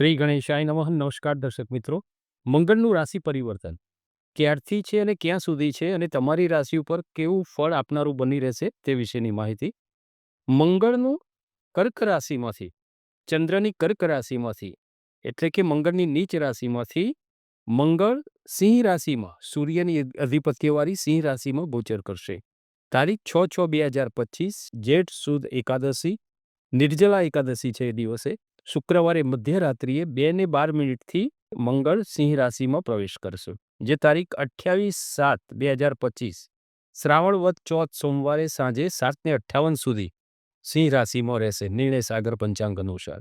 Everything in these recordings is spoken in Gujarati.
શ્રી ગણેશાય નમઃ. નમસ્કાર દર્શક મિત્રો. મંગળનું રાશિ પરિવર્તન. ક્યારથી છે અને ક્યાં સુધી છે અને તમારી રાશિ ઉપર કેવું ફળ આપનારું બની રહેશે તે વિશેની માહિતી. મંગળનું કર્ક રાશિમાંથી, ચંદ્રની કર્ક રાશિમાંથી, એટલે કે મંગળની નીચ રાશિમાંથી, મંગળ સિંહ રાશિમાં, સૂર્યની અધિપત્યવાળી સિંહ રાશિમાં ગોચર કરશે. તારીખ છ છ બે હજાર પચીસ, જેઠ સુદ એકાદશી, નિર્જલા એકાદશી છે એ દિવસે. શુક્રવારે મધ્યરાત્રિએ બે ને બાર મિનિટથી મંગળ સિંહ રાશિમાં પ્રવેશ કરશે, જે તારીખ અઠ્યાવીસ સાત, બે હજાર પચીસ, શ્રાવણ વત ચોથ સોમવારે સાંજે સાત ને અઠ્ઠાવન સુધી સિંહ રાશિમાં રહેશે, નિર્ણય સાગર પંચાંગ અનુસાર.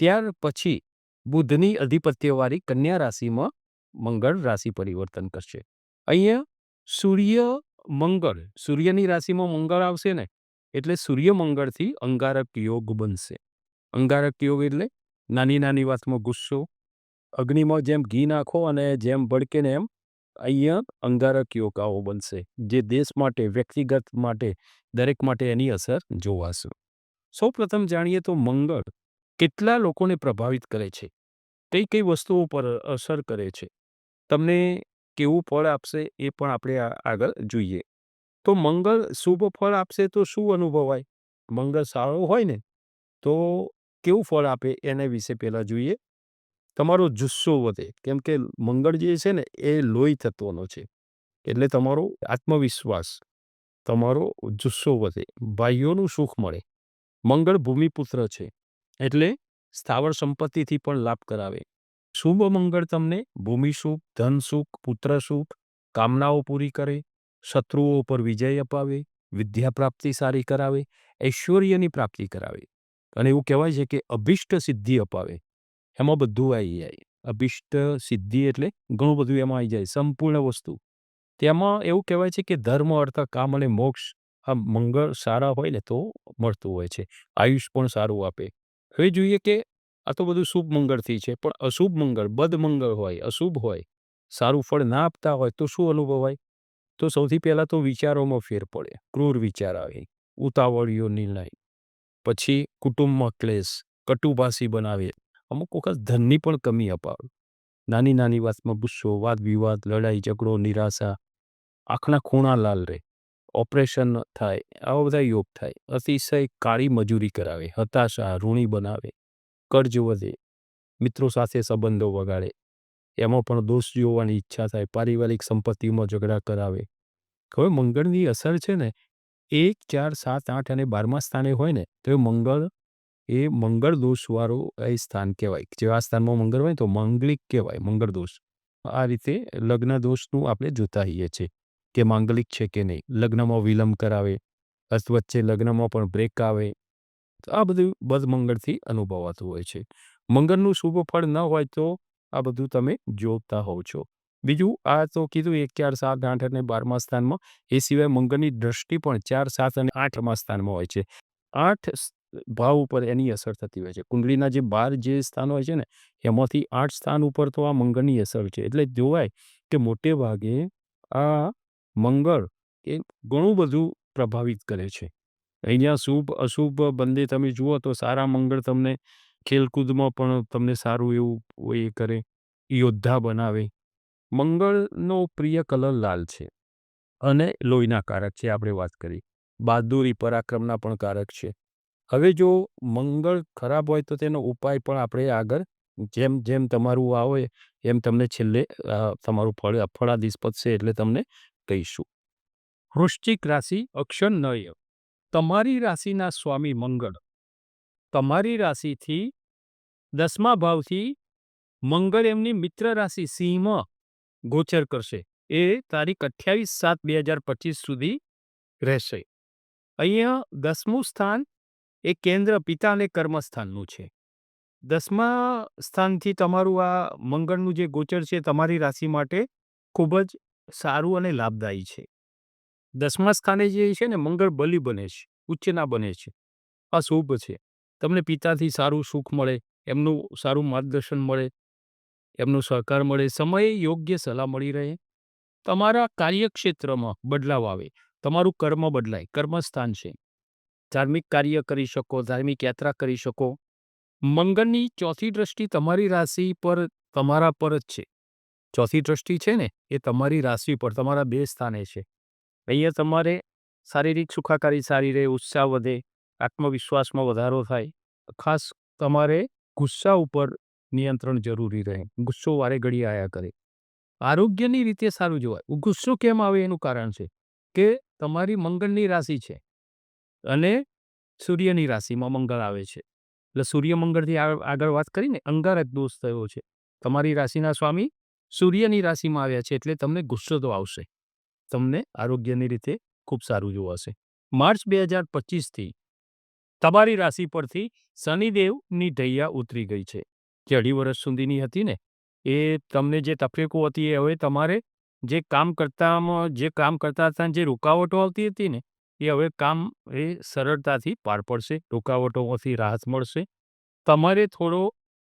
ત્યાર પછી બુધની અધિપત્યવાળી કન્યા રાશિમાં મંગળ રાશિ પરિવર્તન કરશે. અહીંયા સૂર્ય મંગળ, સૂર્યની રાશિમાં મંગળ આવશે ને, એટલે સૂર્ય મંગળથી અંગારક યોગ બનશે. અંગારક યોગ એટલે નાની નાની વાતમાં ગુસ્સો, અગ્નિમાં જેમ ઘી નાખો અને જેમ ભડકે ને એમ અહીંયા અંગારક યોગ બનશે, જે દેશ માટે, વ્યક્તિગત માટે, દરેક માટે એની અસર જોવાશે. સૌ પ્રથમ જાણીએ તો મંગળ કેટલા લોકોને પ્રભાવિત કરે છે? કઈ કઈ વસ્તુઓ પર અસર કરે છે? તમને કેવું ફળ આપશે એ પણ આપણે આગળ જોઈએ. તો મંગળ શુભ ફળ આપશે તો શું અનુભવાય? મંગળ સારો હોય ને, તો કેવું ફળ આપે એના વિશે પહેલાં જોઈએ. તમારો જુસ્સો વધે. કેમ કે મંગળ જે છે ને, એ લોહી તત્વનો છે. એટલે તમારો આત્મવિશ્વાસ, તમારો જુસ્સો વધે. ભાઈઓનું સુખ મળે. મંગળ ભૂમિપુત્ર છે. એટલે સ્થાવર સંપત્તિથી પણ લાભ કરાવે. શુભ મંગળ તમને ભૂમિ સુખ, ધન સુખ, પુત્ર સુખ, કામનાઓ પૂરી કરે. શત્રુઓ ઉપર વિજય અપાવે. વિદ્યા પ્રાપ્તિ સારી કરાવે. ઐશ્વર્યની પ્રાપ્તિ કરાવે. અને એવું કહેવાય છે કે અભિષ્ટ સિદ્ધિ અપાવે. એમાં બધું આવી જાય. અભિષ્ટ સિદ્ધિ એટલે ઘણું બધું એમાં આવી જાય, સંપૂર્ણ વસ્તુ. તેમાં એવું કહેવાય છે કે ધર્મ, અર્થ, કામ અને મોક્ષ આ મંગળ સારા હોય ને તો મળતું હોય છે. આયુષ પણ સારું આપે. હવે જોઈએ કે આ તો બધું શુભ મંગળથી છે, પણ અશુભ મંગળ, બદ મંગળ હોય, અશુભ હોય, સારું ફળ ના આપતા હોય તો શું અનુભવાય? તો સૌથી પહેલાં તો વિચારોમાં ફેર પડે. ક્રૂર વિચાર આવે ઉતાવળીઓ નિર્ણય પછી કુટુંબમાં ક્લેશ કટુભાષી બનાવે અમુક વખત ધનની પણ કમી અપાવે. નાની નાની વાતમાં ગુસ્સો વાદ વિવાદ લડાઈ, ઝઘડો, નિરાશા, આંખના ખૂણા લાલ રહે. ઓપરેશન થાય, આવા બધા યોગ થાય. અતિશય કાળી મજૂરી કરાવે, હતાશા, ઋણી બનાવે, કર્જ વધે, મિત્રો સાથે સંબંધો વગાડે. એમાં પણ દોષ જોવાની ઈચ્છા થાય, પારિવારિક સંપત્તિમાં ઝઘડા કરાવે. હવે મંગળની અસર છે ને એક ચાર સાત આઠ અને બારમા સ્થાને હોય ને, તો એ મંગળ એ મંગળ દોષવાળું એ સ્થાન કહેવાય. જેવા સ્થાનમાં મંગળ હોય તો માંગલિક કહેવાય, મંગળ દોષ. આ રીતે લગ્ન દોષનું આપણે જોતા હોઈએ છીએ કે માંગલિક છે કે નહીં. લગ્નમાં વિલંબ કરાવે વચ્ચે લગ્નમાં પણ બ્રેક આવે. આ બધું બદમંગળથી અનુભવાતું હોય છે. મંગળનું શુભ ફળ ન હોય તો આ બધું તમે જોતા હોવ છો. બીજું, આ તો કીધું એક ચાર, સાત, આઠ અને બારમા સ્થાનમાં. એ સિવાય મંગળની દ્રષ્ટિ પણ ચાર, સાત અને આઠમા સ્થાનમાં હોય છે. આઠ ભાવ ઉપર એની અસર થતી હોય છે. કુંડળીના જે બાર જે સ્થાન હોય છે ને, એમાંથી આઠ સ્થાન ઉપર તો આ મંગળની અસર છે. એટલે જોવાય કે મોટે ભાગે આ મંગળ એ ઘણું બધું પ્રભાવિત કરે છે. અહીંયા શુભ, અશુભ બંને તમે જુઓ તો સારા મંગળ તમને ખેલકૂદમાં પણ તમને સારું એવું એ કરે, યોદ્ધા બનાવે. મંગળનો પ્રિય કલર લાલ છે અને લોહીના કારક છે, આપણે વાત કરી. બહાદુરી, પરાક્રમના પણ કારક છે. હવે જો મંગળ ખરાબ હોય તો તેનો ઉપાય પણ આપણે આગળ જેમ જેમ તમારું આવે એમ તમને છેલ્લે તમારું ફળ ફળાદિશ પતશે એટલે તમને કહીશું. વૃશ્ચિક રાશિ, અક્ષર નય. તમારી રાશિના સ્વામી મંગળ. તમારી રાશિથી દસમા ભાવથી મંગળ એમની મિત્ર રાશિ સિંહમાં ગોચર કરશે. એ તારીખ અઠ્યાવીસ સાત બે હજાર પચીસ સુધી રહેશે. અહીંયા દસમું સ્થાન એ કેન્દ્ર પિતા અને કર્મસ્થાનનું છે. દસમા સ્થાનથી તમારું આ મંગળનું જે ગોચર છે તમારી રાશિ માટે ખૂબ જ સારું અને લાભદાયી છે. દસમા સ્થાને જે છે ને મંગળ બલી બને છે ઉચ્ચના બને છે. આ શુભ છે. તમને પિતાથી સારું સુખ મળે, એમનું સારું માર્ગદર્શન મળે એમનો સહકાર મળે, સમયે યોગ્ય સલાહ મળી રહે. તમારા કાર્યક્ષેત્રમાં બદલાવ આવે, તમારું કર્મ બદલાય, કર્મસ્થાન છે. ધાર્મિક કાર્ય કરી શકો, ધાર્મિક યાત્રા કરી શકો. મંગળની ચોથી દ્રષ્ટિ તમારી રાશિ પર, તમારા પર જ છે. ચોથી દ્રષ્ટિ છે ને, એ તમારી રાશિ પર, તમારા બે સ્થાને છે. અહીંયા તમારે શારીરિક સુખાકારી સારી રહે, ઉત્સાહ વધે, આત્મવિશ્વાસમાં વધારો થાય. ખાસ તમારે ગુસ્સા ઉપર નિયંત્રણ જરૂરી રહે. ગુસ્સો વારે ઘડી આયા કરે. આરોગ્યની રીતે સારું જોવાય. ગુસ્સો કેમ આવે એનું કારણ છે કે તમારી મંગળની રાશિ છે અને સૂર્યની રાશિમાં મંગળ આવે છે. એટલે સૂર્ય મંગળથી આગળ વાત કરીને અંગારક દોષ થયો છે. તમારી રાશિના સ્વામી સૂર્યની રાશિમાં આવ્યા છે એટલે તમને ગુસ્સો તો આવશે. તમને આરોગ્યની રીતે ખૂબ સારું જોવાશે માર્ચ બે હજાર પચીસથી તમારી રાશિ પરથી શનિદેવની ઢૈયા ઉતરી ગઈ છે. જે અઢી વર્ષ સુધીની હતી ને, એ તમને જે તકલીફો હતી એ હવે તમારે જે કામ કરતામાં, જે કામ કરતા હતા જે રૂકાવટો આવતી હતી ને, એ હવે કામ એ સરળતાથી પાર પડશે, રૂકાવટોમાંથી રાહત મળશે. તમારે થોડો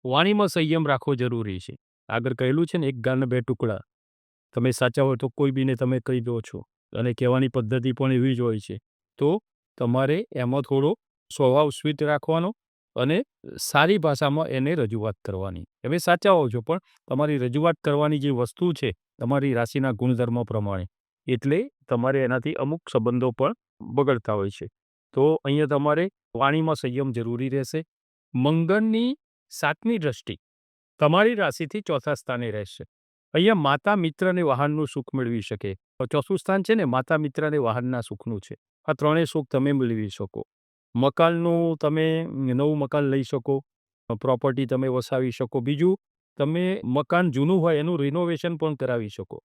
વાણીમાં સંયમ રાખવો જરૂરી છે. આગળ કહેલું છે ને, એક ગાના બે ટુકડા. તમે સાચા હોય તો કોઈ બીને તમે કહી દો છો, અને કહેવાની પદ્ધતિ પણ એવી જ હોય છે. તો તમારે એમાં થોડો સ્વભાવ સ્વીટ રાખવાનો અને સારી ભાષામાં એને રજૂઆત કરવાની. તમે સાચા હોવ છો, પણ તમારી રજૂઆત કરવાની જે વસ્તુ છે, તમારી રાશિના ગુણધર્મો પ્રમાણે, એટલે તમારે એનાથી અમુક સંબંધો પણ બગડતા હોય છે. તો અહીંયા તમારે વાણીમાં સંયમ જરૂરી રહેશે. મંગળની સાતમી દ્રષ્ટિ, તમારી રાશિથી ચોથા સ્થાને રહેશે. અહીંયા માતા મિત્ર અને વાહનનું સુખ મેળવી શકે. ચોથું સ્થાન છે ને, માતા મિત્ર અને વાહનના સુખનું છે. આ ત્રણેય સુખ તમે મેળવી શકો. મકાનનું તમે નવું મકાન લઈ શકો પ્રોપર્ટી તમે વસાવી શકો. બીજું, તમે મકાન જૂનું હોય એનું રિનોવેશન પણ કરાવી શકો.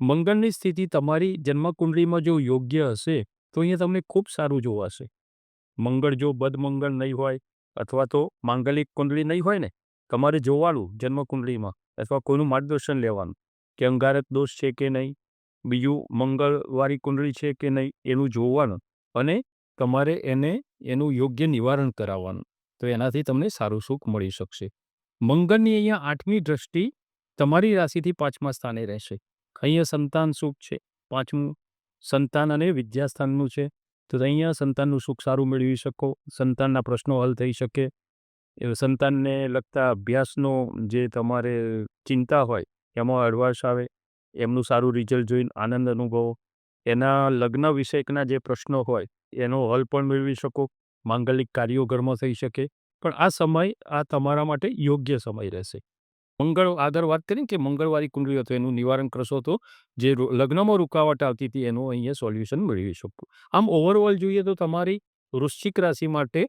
મંગળની સ્થિતિ તમારી જન્મકુંડળીમાં જો યોગ્ય હશે, તો અહીંયા તમને ખૂબ સારું જોવાશે મંગળ જો બદમંગળ નહીં હોય અથવા તો માંગલિક કુંડળી નહીં હોય ને, તમારે જોવાનું જન્મકુંડળીમાં અથવા કોઈનું માર્ગદર્શન લેવાનું કે અંગારક દોષ છે કે નહીં, બીજું મંગળવાળી કુંડળી છે કે નહીં, એનું જોવાનું અને તમારે એને એનું યોગ્ય નિવારણ કરાવવાનું. તો એનાથી તમને સારું સુખ મળી શકશે. મંગળની અહીંયા આઠમી દ્રષ્ટિ તમારી રાશિથી પાંચમા સ્થાને રહેશે. અહીંયા સંતાન સુખ છે. પાંચમું સંતાન અને વિદ્યાસ્થાનનું છે. તો અહીંયા સંતાનનું સુખ સારું મેળવી શકો. સંતાનના પ્રશ્નો હલ થઈ શકે. સંતાનને લગતા અભ્યાસનો જે તમારે ચિંતા હોય, એમાં અડવાશ આવે, એમનું સારું રિઝલ્ટ જોઈને આનંદ અનુભવો. એના લગ્ન વિષયકના જે પ્રશ્નો હોય એનો હલ પણ મેળવી શકો, માંગલિક કાર્યો ઘરમાં થઈ શકે, પણ આ સમય આ તમારા માટે યોગ્ય સમય રહેશે. મંગળ આગળ વાત કરીને કે મંગળવારી કુંડળી હતો એનું નિવારણ કરશો તો જે લગ્નમાં રૂકાવટ આવતી હતી એનું અહીંયા સોલ્યુશન મેળવી શકો. આમ ઓવરઓલ જોઈએ તો તમારી વૃશ્ચિક રાશિ માટે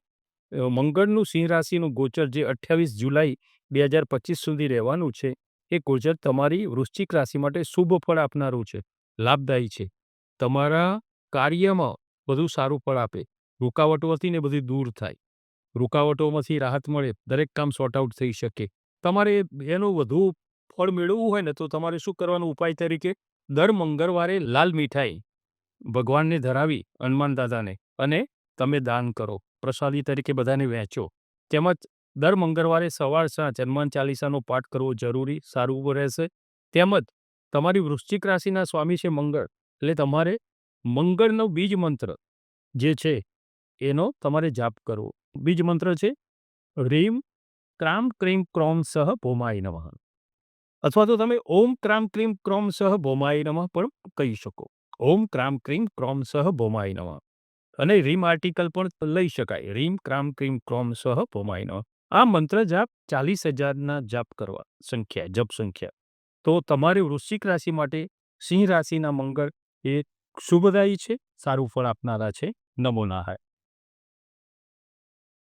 મંગળનું સિંહ રાશિનું ગોચર જે અઠ્યાવીસ જુલાઈ બે હજાર પચીસ સુધી રહેવાનું છે, એ ગોચર તમારી વૃશ્ચિક રાશિ માટે શુભ ફળ આપનારું છે, લાભદાયી છે. તમારા કાર્યમાં બધું સારું ફળ આપે. રૂકાવટો હતી ને બધી દૂર થાય. રૂકાવટોમાંથી રાહત મળે, દરેક કામ સોર્ટ આઉટ થઈ શકે. તમારે એનું વધુ ફળ મેળવવું હોય ને, તો તમારે શું કરવાનો ઉપાય તરીકે? દર મંગળવારે લાલ મીઠાઈ ભગવાનને ધરાવી હનુમાન દાદાને અને તમે દાન કરો. પ્રસાદી તરીકે બધાને વહેંચો. તેમજ દર મંગળવારે સવાર સાંજ હનુમાન ચાલીસાનો પાઠ કરવો જરૂરી, સારું રહેશે. તેમજ તમારી વૃશ્ચિક રાશિના સ્વામી છે મંગળ, એટલે તમારે મંગળનો બીજ મંત્ર જે છે, એનો તમારે જાપ કરવો. બીજ મંત્ર છે, રીમ ક્રામ ક્રીમ ક્રોમ સહ ભોમાય નમઃ. અથવા તો તમે ઓમ ક્રામ ક્રીમ ક્રોમ સહ ભોમાય નમઃ પણ કહી શકો. ઓમ ક્રામ ક્રીમ ક્રોમ સહ ભોમાય નમઃ. અને રીમ આર્ટિકલ પણ લઈ શકાય. રીમ ક્રામ ક્રીમ ક્રોમ સહ ભોમાય નમઃ. આ મંત્ર જાપ ચાલીસ હજારના જાપ કરવા સંખ્યા, જપ સંખ્યા. તો તમારી વૃશ્ચિક રાશિ માટે સિંહ રાશિના મંગળ એ શુભદાયી છે સારું ફળ આપનારા છે. નમો નારાયણ